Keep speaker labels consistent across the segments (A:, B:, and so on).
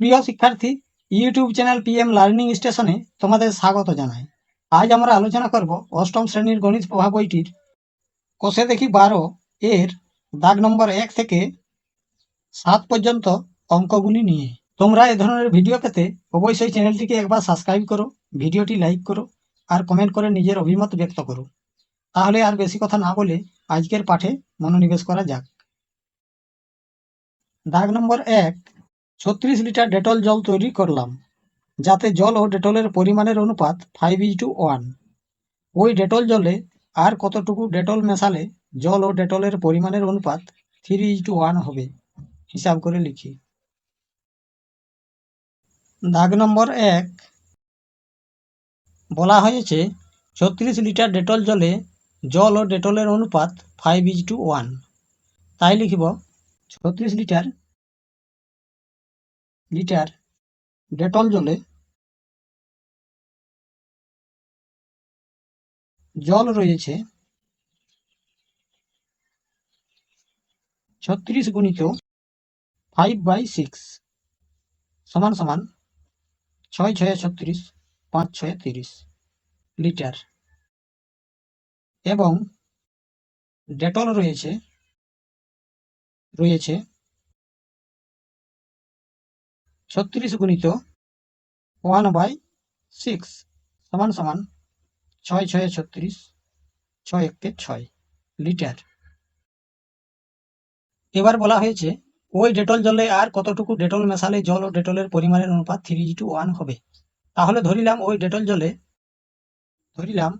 A: প্রিয় শিক্ষার্থী YouTube channel PM learning স্টেশনে তোমাদের স্বাগত জানাই। আজ আমরা আলোচনা করব অষ্টম শ্রেণির গণিত প্রভাব বইটির কোষে দেখি বারো, এর দাগ নম্বর এক থেকে সাত পর্যন্ত অঙ্কগুলি নিয়ে। তোমরা এ ধরনের ভিডিও পেতে অবশ্যই চ্যানেলটিকে একবার সাবস্ক্রাইব করো, ভিডিওটি লাইক করো, আর কমেন্ট করে নিজের অভিমত ব্যক্ত করো। তাহলে আর বেশি কথা না বলে আজকের পাঠে মনোনিবেশ করা যাক। দাগ নম্বর এক ছত্রিশ লিটার ডেটল জল তৈরি করলাম, যাতে জল ও ডেটলের পরিমাণের অনুপাত ফাইভ ইজ টু ওয়ান ওই ডেটল জলে আর কতটুকু ডেটল মেশালে জল ও ডেটলের পরিমাণের অনুপাত থ্রি ইজ টু ওয়ান হবে, হিসাব করে লিখি। দাগ নম্বর এক, বলা হয়েছে ছত্রিশ লিটার ডেটল জলে জল ও ডেটলের অনুপাত ফাইভ ইজ টু ওয়ান তাই লিখিব, ছত্রিশ লিটার লিটার ডেটল জলে জল রয়েছে ছত্রিশ গুণিত ফাইভ বাই সিক্স সমান সমান ছয় ছয় ছত্রিশ, পাঁচ ছয় তিরিশ লিটার। এবং ডেটল রয়েছে রয়েছে ছত্রিশ গুণিত ওয়ান বাই সিক্স সমান সমান ছয় ছয় ছত্রিশ, ছয় একে ছয় লিটার। এবার বলা হয়েছে, ওই ডেটল জলে আর কতটুকু ডেটল মেশালে জল ও ডেটলের পরিমাণের অনুপাত থ্রি টু ওয়ান হবে? তাহলে ধরিলাম ওই ডেটল জলে, ধরিলাম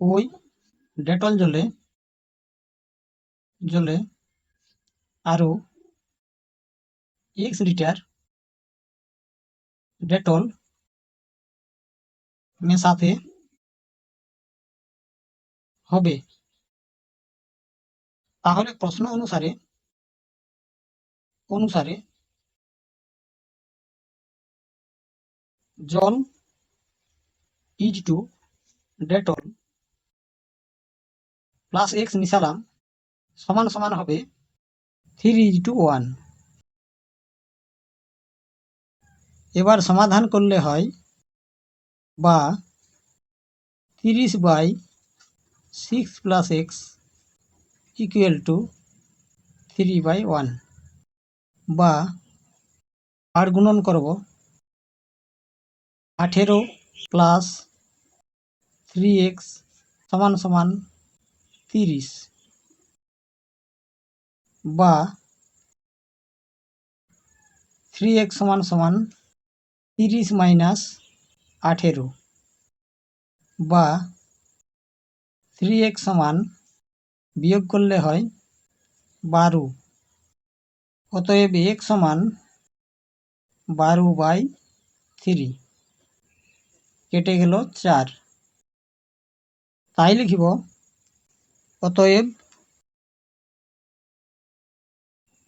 A: ওই ডেটল জলে জলে আরও এক্স লিটার ডেটল মেশাতে হবে তাহলে প্রশ্ন অনুসারে অনুসারে জল is to Dettol plus X মিশালাম সমান সমান হবে থ্রি ইজ টু ওয়ান এবার সমাধান করলে হয় বা তিরিশ by six plus X equal to three by one বা আর গুণন করব আঠেরো প্লাস থ্রি এক্স সমান সমান তিরিশ বা থ্রি এক্স সমান সমান তিরিশ মাইনাস আঠেরো বা থ্রি এক্স সমান বিয়োগ করলে হয় বারো। অতএব এক সমান বারো বাই থ্রি কেটে গেল চার। তাই লিখিব, অতএব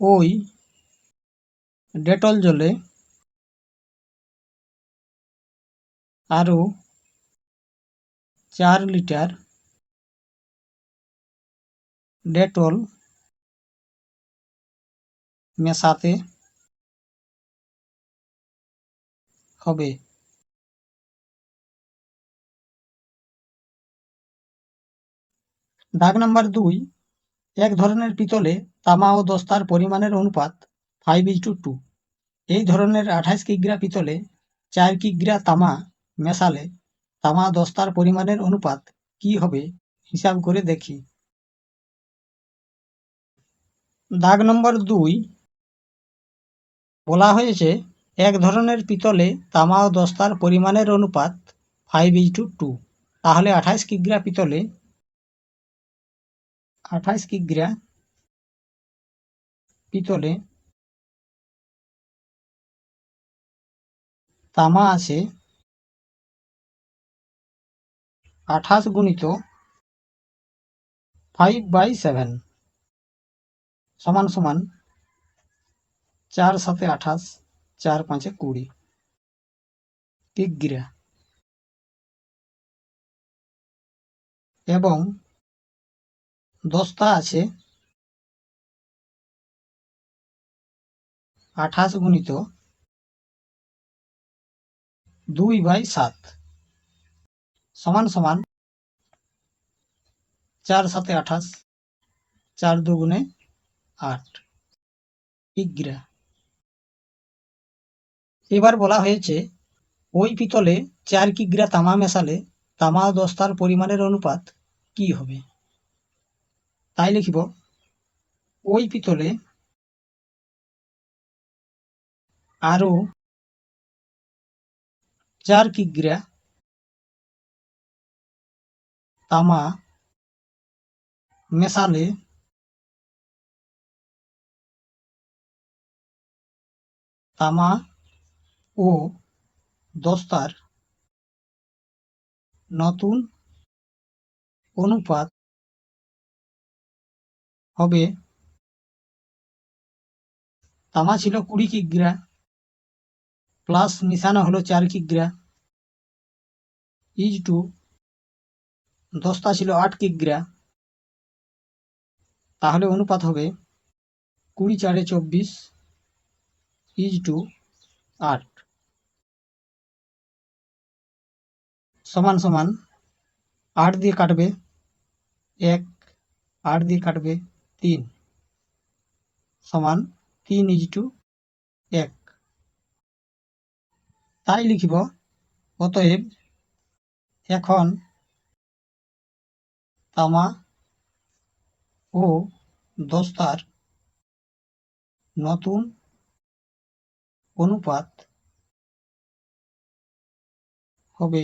A: ওই ডেটল জলে আরও চার লিটার ডেটল মেশাতে হবে। দাগ নাম্বার দুই, এক ধরনের পিতলে তামা ও দস্তার পরিমাণের অনুপাত ফাইভ ইজ টু টু এই ধরনের আঠাশ কিগ্রা পিতলে চার কিগ্রা তামা মেশালে তামা দস্তার পরিমাণের অনুপাত কি হবে? হিসাব করে দেখি। দাগ নম্বর দুই। বলা হয়েছে, এক ধরনের পিতলে তামা ও দস্তার পরিমাণের অনুপাত ফাইভ ইজ টু টু তাহলে আঠাইশ কিগ্রা পিতলে আঠাইশ কিগ্রা পিতলে তামা আছে আঠাশ গুণিত ফাইভ বাই সেভেন সমান সমান চার সাথে আঠাশ, চার পাঁচে কুড়ি। কিগ্রা এবং দস্তা আছে আঠাশ গুণিত দুই বাই সাত। সমান সমান চার সাথে আঠাশ, চার দুগুণে আট। ইগ্রা। এবার বলা হয়েছে, ওই পিতলে চার কিগ্রা তামা মেশালে তামা দস্তার পরিমাণের অনুপাত কি হবে? তাই লিখিব, ওই পিতলে আরও চার কিগ্রা তামা মেশালে তামা ও দস্তার নতুন অনুপাত হবে। তামা ছিল কুড়ি কিগ্রা প্লাস মিশানো হলো চার কিগ্রা ইজ টু দস্তা ছিল আট কিগ্রা। তাহলে অনুপাত হবে কুড়ি চারে চব্বিশ ইজ টু আট। সমান সমান আট দিয়ে কাটবে এক, আট দিয়ে কাটবে তিন। সমান তিন ইজ টু এক। তাই লিখিব, অতএব এখন তামা ও দস্তার নতুন অনুপাত হবে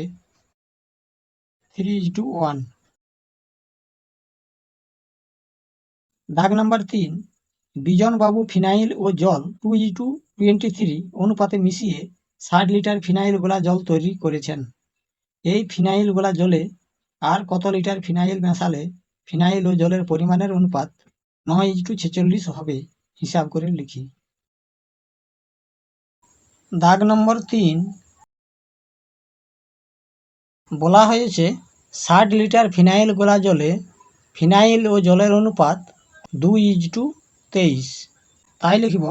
A: থ্রি টু ওয়ান। দাগ নাম্বার তিন, বিজনবাবু ফিনাইল ও জল two is to twenty three অনুপাতে মিশিয়ে ষাট লিটার ফিনাইল গোলা জল তৈরি করেছেন। এই ফিনাইল গোলা জলে আর কত লিটার ফিনাইল মেশালে ফিনাইল ও জলের পরিমাণের অনুপাত নয় ইজ টু ছেচল্লিশ হবে, হিসাব করে লিখি। দাগ নম্বর তিন। বলা হয়েছে, ষাট লিটার ফিনাইল গোলা জলে ফিনাইল ও জলের অনুপাত দুই ইজ টু তেইশ। তাই লিখিব,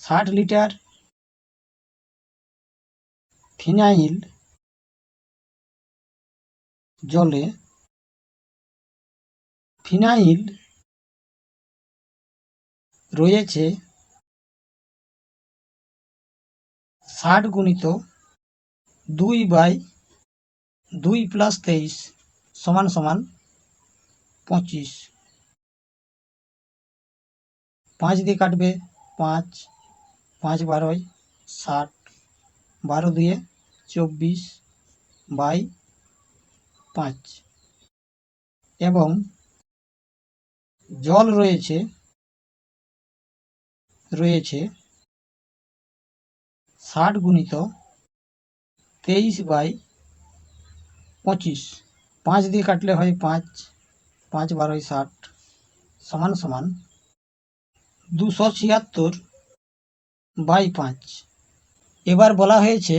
A: ষাট লিটার ফিনাইল জলে ফিনাইল রয়েছে ষাট গুণিত দুই বাই দুই প্লাস তেইশ সমান সমান পঁচিশ। পাঁচ দিয়ে কাটবে পাঁচ পাঁচ বারোয় ষাট, বারো দুয়ে চব্বিশ বাই পাঁচ। এবং জল রয়েছে রয়েছে ষাট গুণিত তেইশ বাই পঁচিশ। পাঁচ দিয়ে কাটলে হয় পাঁচ পাঁচ বারোয় ষাট, সমান সমান দুশো ছিয়াত্তর বাই পাঁচ। এবার বলা হয়েছে,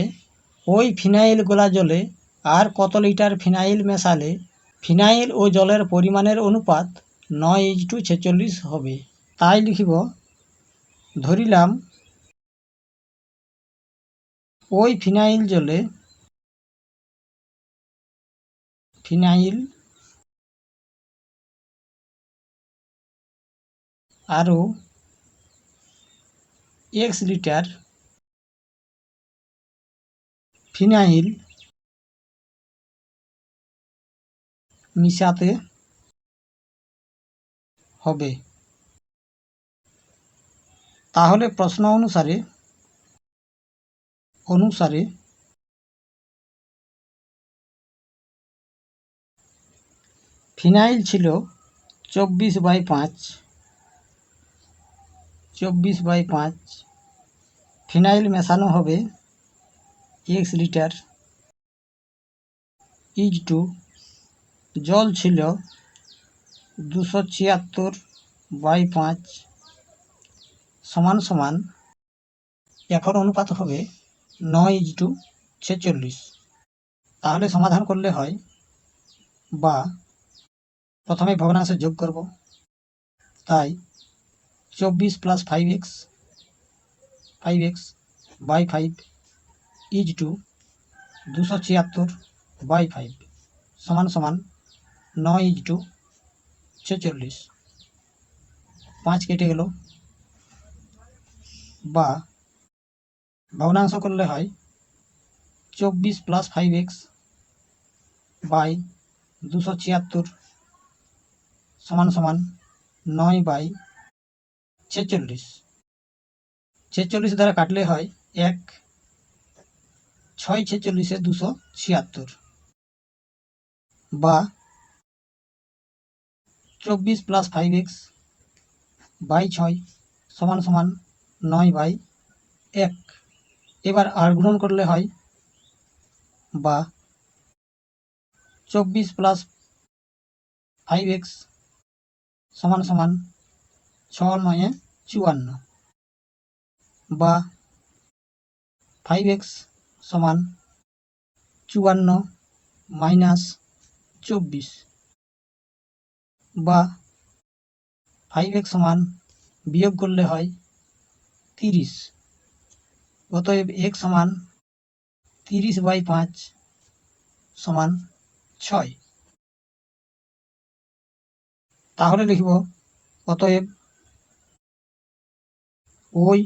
A: ওই ফিনাইল গোলা জলে আর কত লিটার ফিনাইল মেশালে? ফিনাইল ও জলের পরিমাণের অনুপাত নয় ইজ টু ছেচল্লিশ হবে। তাই লিখিব, ধরিলাম, ওই ফিনাইল জলে ফিনাইল আরও এক্স লিটার ফিনাইল মিশাতে হবে। তাহলে প্রশ্ন অনুসারে অনুসারে ফিনাইল ছিল চব্বিশ বাই পাঁচ, চব্বিশ বাই পাঁচ। ফিনাইল মেশানো হবে এক্স লিটার ইজ টু জল ছিল দুশো ছিয়াত্তর বাই পাঁচ সমান সমান, এখন অনুপাত হবে নয় ইজ টু ছেচল্লিশ। তাহলে সমাধান করলে হয় বা প্রথমে ভগ্নাংশে যোগ করব। তাই চব্বিশ plus five x five x by five is to দুশো ছিয়াত্তর বাই ফাইভ সমান সমান নয় ইজ টু ছেচল্লিশ। পাঁচ কেটে গেল। বা ভগ্নাংশ করলে হয় চব্বিশ প্লাস ফাইভ এক্স বাই দুশো ছিয়াত্তর সমান সমান নয় বাই ছেচল্লিশ। ছেচল্লিশ দ্বারা কাটলে হয় এক, ছয় ছেচল্লিশে দুশো ছিয়াত্তর। বা চব্বিশ প্লাস ফাইভ এক্স বাই ছয় সমান সমান নয় বাই এক। এবার আর গুণন করলে হয় বা চব্বিশ প্লাস ফাইভ এক্স সমান সমান ছ নয়ে চুয়ান্ন বা ফাইভ এক্স সমান চুয়ান্ন মাইনাস চব্বিশ। বা ফাইভ এক্স সমান বিয়োগ করলে হয় তিরিশ। অতএব এক সমান তিরিশ বাই পাঁচ সমান ছয়। তাহলে লিখব, অতএব ওই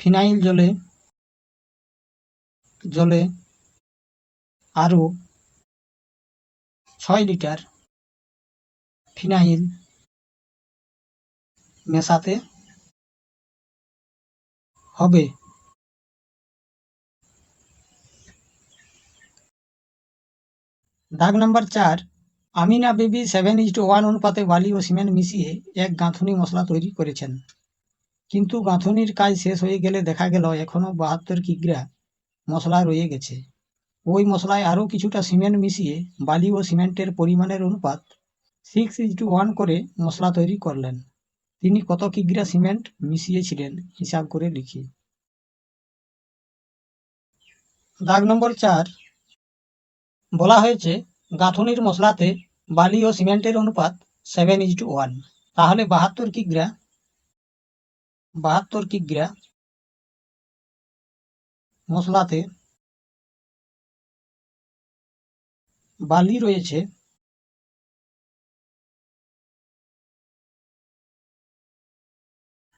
A: ফিনাইল জলে জলে আরও ছয় লিটার ফিনাইল মেশাতে হবে। দাগ নাম্বার চার, আমিনা বেবি সেভেন ইজ টু ওয়ান অনুপাতে বালি ও সিমেন্ট মিশিয়ে এক গাঁথুনি মশলা তৈরি করেছেন। কিন্তু গাঁথুনির কাজ শেষ হয়ে গেলে দেখা গেল এখনও বাহাত্তর কিগ্রা মশলা রয়ে গেছে। ওই মশলায় আরও কিছুটা সিমেন্ট মিশিয়ে বালি ও সিমেন্টের পরিমাণের অনুপাত সিক্স ইজ টু ওয়ান করে মশলা তৈরি করলেন। তিনি কত কিগ্রা সিমেন্ট মিশিয়েছিলেন হিসাব করে লিখি। দাগ নম্বর চার, বলা হয়েছে গাঁথনির মশলাতে বালি ও সিমেন্টের অনুপাত সেভেন ইজ টু ওয়ান তাহলে বাহাত্তর কিগ্রা বাহাত্তর কিগ্রা মশলাতে বালি রয়েছে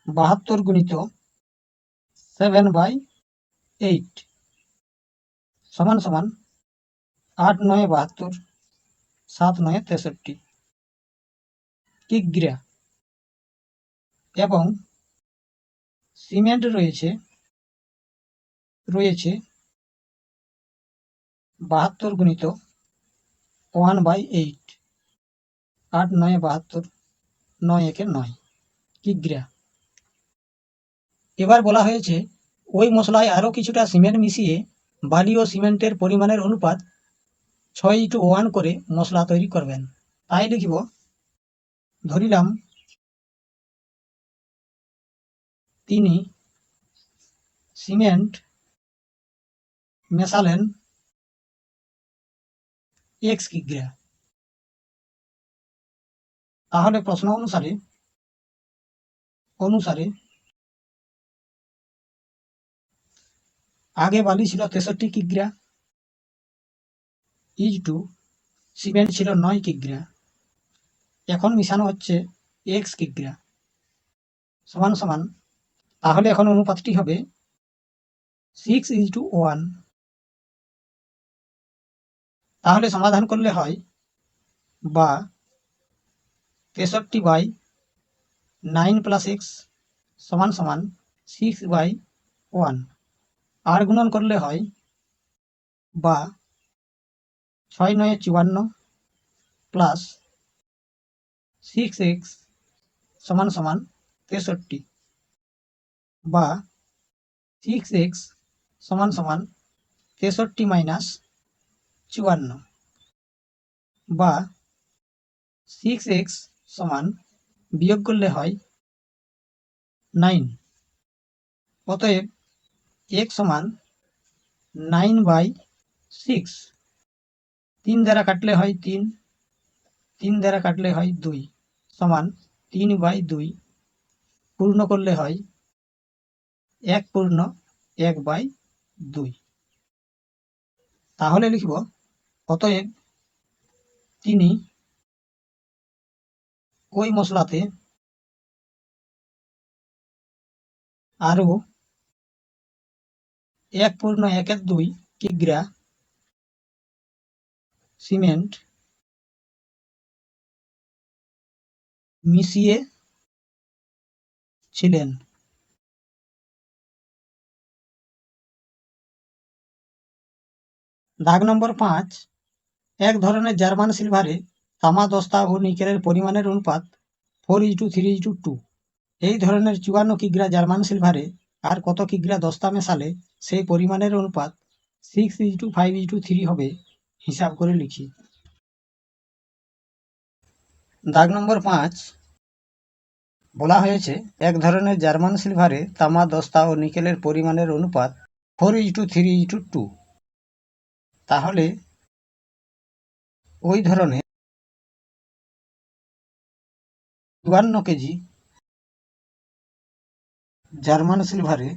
A: বাহাত্তর গুণিত সেভেন বাই এইট সমান সমান আট নয় বাহাত্তর, সাত নয় তেষট্টি। কিগ্রা এবং সিমেন্ট রয়েছে রয়েছে বাহাত্তর গুণিত ওয়ান বাই এইট আট নয় বাহাত্তর, নয় একে নয়। কিগ্রা এবার বলা হয়েছে, ওই মশলায় আরও কিছুটা সিমেন্ট মিশিয়ে বালি ও সিমেন্টের পরিমাণের অনুপাত ছয় ইটু ওয়ান করে মশলা তৈরি করবেন। তাই লিখিব ধরিলাম তিনি সিমেন্ট মেশালেন এক্স কিগ্রা। তাহলে প্রশ্ন অনুসারে অনুসারে আগে বালি ছিল তেষট্টি কিগ্রা ইজ টু সিমেন্ট ছিল নয় কিগ্রা, এখন মিশানো হচ্ছে এক্স কিগ্রা। সমান সমান, তাহলে এখন অনুপাতটি হবে সিক্স ইজ টু ওয়ান। তাহলে সমাধান করলে হয় বা তেষট্টি বাই নাইন প্লাস এক্স সমান সমান সিক্স বাই ওয়ান। আর গুণন করলে হয় বা ছয় নয় চুয়ান্ন প্লাস সিক্স এক্স সমান সমান তেষট্টি বা সিক্স এক্স সমান সমান তেষট্টি মাইনাস চুয়ান্ন বা সিক্স এক্স সমান বিয়োগ করলে হয় নাইন অতএব এক সমান নাইন বাই সিক্স তিন দ্বারা কাটলে হয় তিন তিন দ্বারা কাটলে হয় দুই, সমান তিন বাই দুই। পূর্ণ করলে হয় এক পূর্ণ এক বাই দুই। তাহলে লিখব অতএব তিনি ওই মশলাতে আরও এক পূর্ণ একের দুই কিগ্রা সিমেন্ট মিশিয়ে ছিলেন। দাগ নম্বর পাঁচ, এক ধরনের জার্মান সিলভারে তামা, দস্তা ও নিকেলের পরিমাণের অনুপাত four is to three is to two এই ধরনের চুয়ান্ন কিগ্রা জার্মান সিলভারে আর কত কিগ্রা দস্তা মেশালে সেই পরিমাণের অনুপাত six is to five is to three হবে, হিসাব করে লিখি। দাগ নম্বর পাঁচ। বলা হয়েছে, এক ধরনের জার্মান সিলভারে তামা, দস্তা ও নিকেলের পরিমাণের অনুপাত four is to three is to two তাহলে ওই ধরনের চুয়ান্ন কেজি জার্মান সিলভারে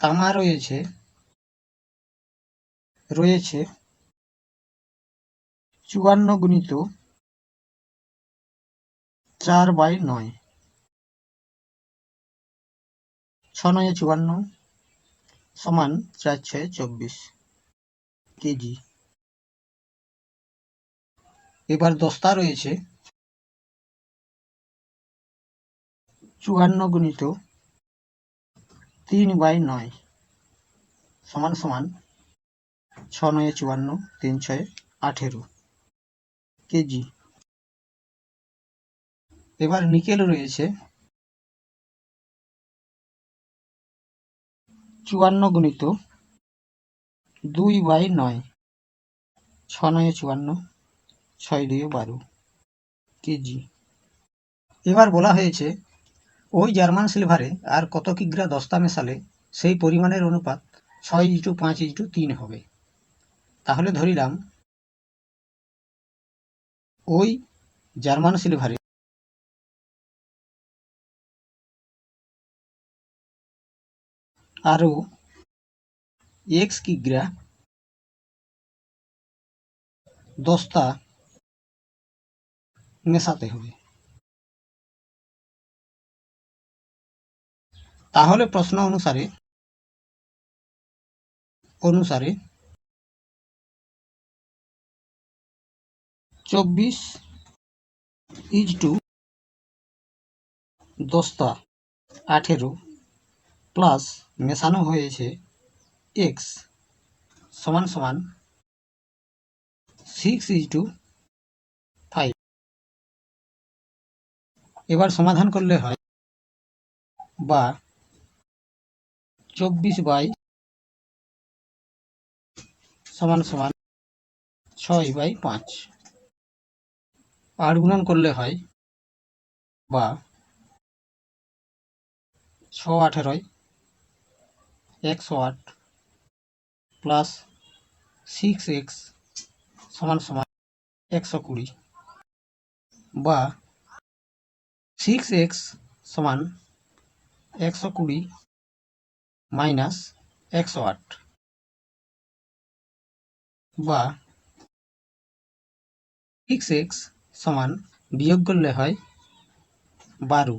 A: তামা রয়েছে রয়েছে চুয়ান্ন গুণিত চার বাই নয়। ছ নয় চুয়ান্ন সমান চার ছয় চব্বিশ কেজি। এবার দস্তা রয়েছে। চুয়ান্ন গুণিত তিন বাই নয় সমান সমান ছ নয় চুয়ান্ন, তিন ছয় আঠেরো কেজি। এবার নিকেল রয়েছে চুয়ান্ন গুণিত দুই বাই নয়, ছ নয় চুয়ান্ন, ছয় দুই বারো কেজি। এবার বলা হয়েছে ওই জার্মান সিলভারে আর কত কিগ্রা দস্তা মেশালে সেই পরিমাণের অনুপাত ছয় ইটু পাঁচ ইটু তিন হবে। তাহলে ধরিলাম, ওই জার্মান সিলভারে আরও এক্স কিগ্রা দস্তা মেশাতে হবে। তাহলে প্রশ্ন অনুসারে অনুসারে চব্বিশ ইজ টু দস্তা আঠেরো প্লাস মেশানো হয়েছে এক্স সমান সমান সিক্স ইজ টু ফাইভ। এবার সমাধান করলে হয় বা চব্বিশ বাই সমান সমান ছয় বাই পাঁচ। আর গুণন করলে হয় বা ছ আঠেরোয় একশো আট প্লাস সিক্স এক্স সমান সমান একশো কুড়ি বা সিক্স এক্স সমান একশো কুড়ি মাইনাস একশো আট বা সিক্স এক্স সমান বিয়োগ করলে হয় বারো।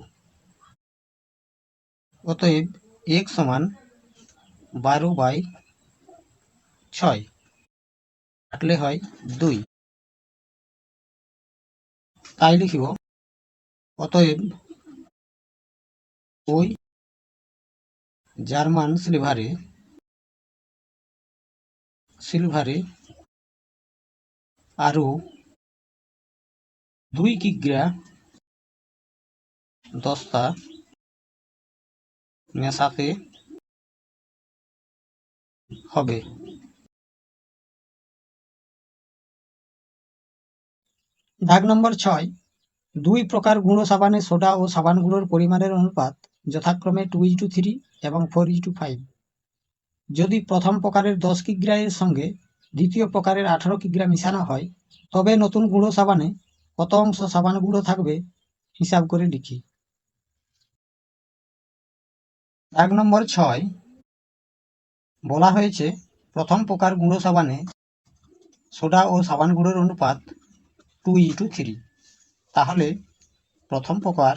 A: অতএব এক সমান বারো বাই ছয় কাটলে হয় দুই। তাই লিখিব, অতএব ওই জার্মান সিলভারে সিলভারে আরও দুই কিগ্রা দস্তা মেশাতে হবে। দাগ নম্বর ছয়, দুই প্রকার গুঁড়ো সাবানে সোডা ও সাবান গুঁড়োর পরিমাণের অনুপাত যথাক্রমে টু ইজ টু থ্রি এবং ফোর ইজ টু ফাইভ যদি প্রথম প্রকারের দশ কিগ্রা এর সঙ্গে দ্বিতীয় প্রকারের আঠারো কিগ্রা মিশানো হয়, তবে নতুন গুঁড়ো সাবানে কত অংশ সাবান গুঁড়ো থাকবে হিসাব করে লিখি। এক নম্বর ছয়। বলা হয়েছে, প্রথম প্রকার গুঁড়ো সাবানে সোডা ও সাবান গুঁড়োর অনুপাত টু ই টু থ্রি তাহলে প্রথম প্রকার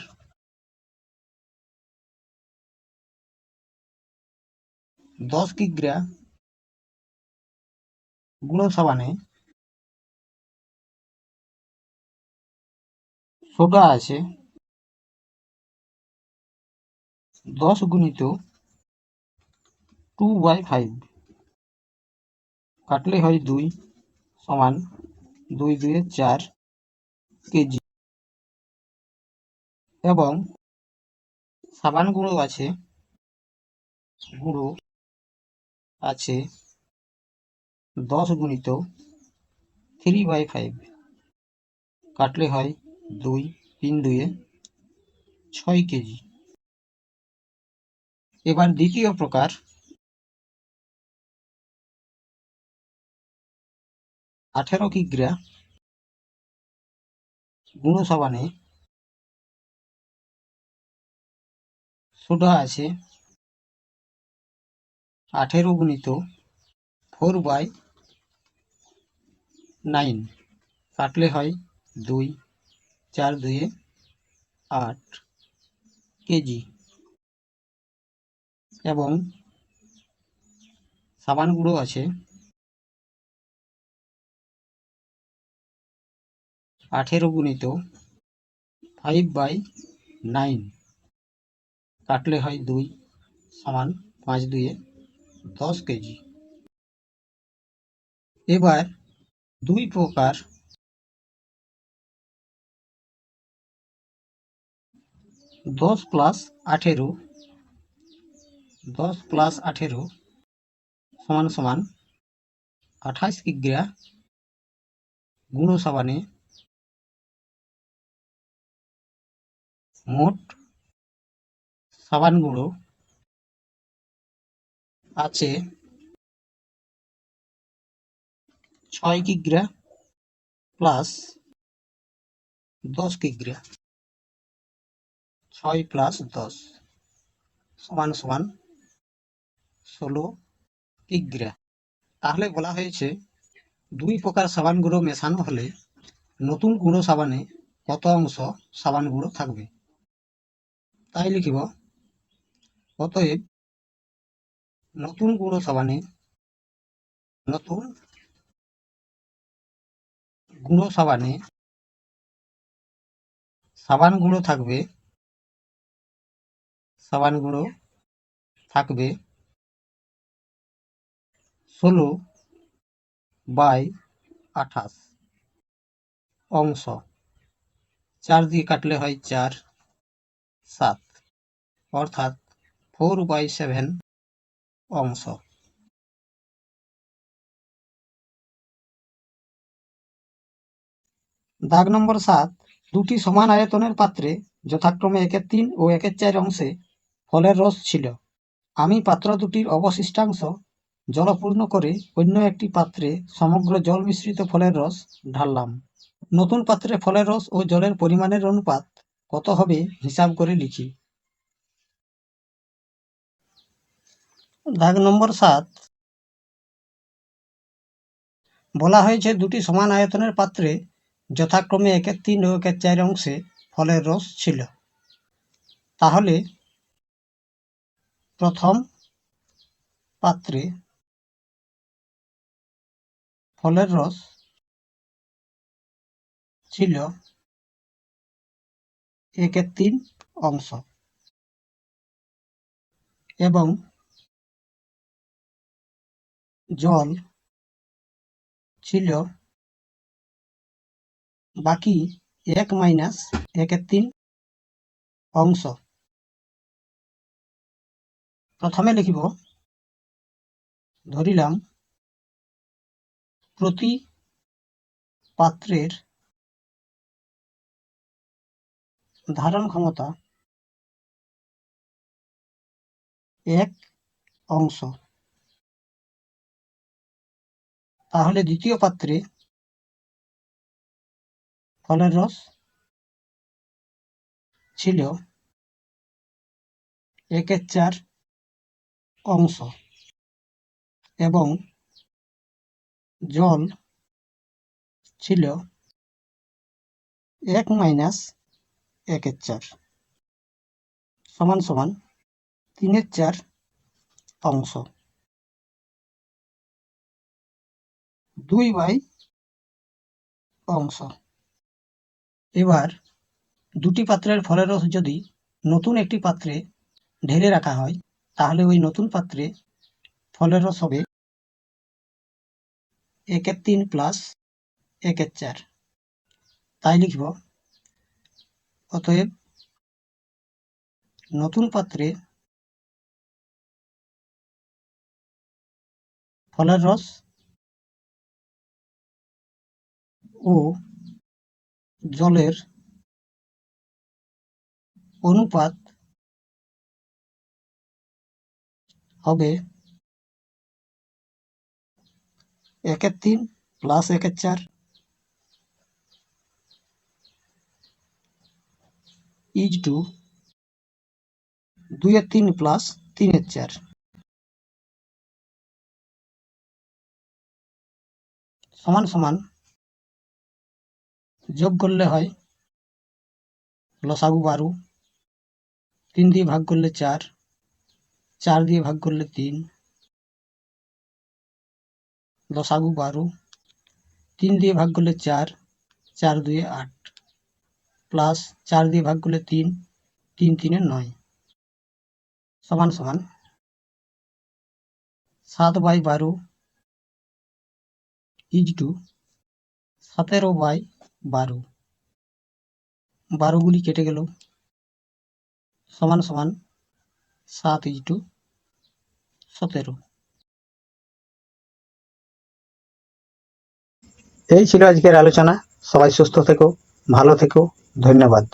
A: দশ কিগ্রা গুঁড়ো সাবানে সোডা আছে দশ গুণিত টু বাই ফাইভ কাটলে হয় দুই সমান দুই দুয়ে চার কেজি। এবং সাবান গুঁড়ো আছে গুঁড়ো আছে দশ গুণিত থ্রি বাই ফাইভ কাটলে হয় দুই, তিন দুয়ে ছয় কেজি। এবার দ্বিতীয় প্রকার। আঠেরো কিগ্রা গুঁড়ো সাবানে সোডা আছে আঠেরো গুণিত ফোর বাই নাইন কাটলে হয় দুই, চার দুয়ে আট কেজি। এবং সাবান গুঁড়ো আছে আঠেরো গুণিত ফাইভ বাই নাইন কাটলে হয় দুই, সমান পাঁচ দুয়ে দশ কেজি। এবার দুই প্রকার দশ প্লাস আঠেরো, দশ প্লাস আঠেরো সমান সমান আঠাশ কিগ্রা গুঁড়ো সাবানে মোট সাবান গুঁড়ো আছে। ছয় কিগ্রা প্লাস দশ কিগ্রা। ছয় প্লাস দশ। সমান সমান ষোলো কিগ্রা। তাহলে বলা হয়েছে, দুই প্রকার সাবান গুঁড়ো মেশানো হলে নতুন গুঁড়ো সাবানে কত অংশ সাবান গুঁড়ো থাকবে? তাই লিখিব, অতএব নতুন গুঁড়ো সাবানে নতুন গুঁড়ো সাবানে সাবান গুঁড়ো থাকবে, সাবান গুঁড়ো থাকবে ষোলো বাই আঠাশ অংশ। চার দিয়ে কাটলে হয় চার, সাত। অর্থাৎ ফোর বাই সেভেন অংশ। দাগ নম্বর সাত, দুটি সমান আয়তনের পাত্রে যথাক্রমে একের তিন ও একের চার অংশে ফলের রস ছিল। আমি পাত্র দুটির অবশিষ্টাংশ জলপূর্ণ করে অন্য একটি পাত্রে সমগ্র জল মিশ্রিত ফলের রস ঢাললাম। নতুন পাত্রে ফলের রস ও জলের পরিমাণের অনুপাত কত হবে হিসাব করে লিখি। দাগ নম্বর সাত। বলা হয়েছে দুটি সমান আয়তনের পাত্রে যথাক্রমে একের তিন ও একের চার অংশে ফলের রস ছিল। তাহলে প্রথম পাত্রে ফলের রস ছিল একের তিন অংশ। এবং জল ছিল। বাকি এক মাইনাস একের তিন অংশ। প্রথমে লিখিব, ধরিলাম, প্রতি পাত্রের ধারণ ক্ষমতা এক অংশ। তাহলে দ্বিতীয় পাত্রে ফলের রস ছিল একের চার অংশ এবং জল ছিল এক মাইনাস একের চার সমান সমান তিনের চার অংশ। দুই বাই অংশ। এবার দুটি পাত্রের ফলের রস যদি নতুন একটি পাত্রে ঢেলে রাখা হয়, তাহলে ওই নতুন পাত্রে ফলের রস হবে একের তিন প্লাস একের চার। তাই লিখব, অতএব নতুন পাত্রে ফলের রস ও জলের অনুপাত হবে একের তিন প্লাস একের চার। ইজ টু দুইয়ের তিন প্লাস তিনের চার। সমান সমান যোগ করলে হয়। লসাগু বারো। তিন দিয়ে ভাগ করলে চার। চার দিয়ে ভাগ করলে তিন। লসাগু বারো। তিন দিয়ে ভাগ করলে চার। চার দুয়ে আট। প্লাস চার দিয়ে ভাগ করলে তিন। তিন তিনে নয়। সমান সমান। সাত বাই বারো। Is two. সতেরো বাই বারো। বারোগুলি কেটে গেল। সমান সমান সাত ইটু সতেরো। এই ছিল আজকের আলোচনা। সবাই সুস্থ থেকো, ভালো থেকো। ধন্যবাদ।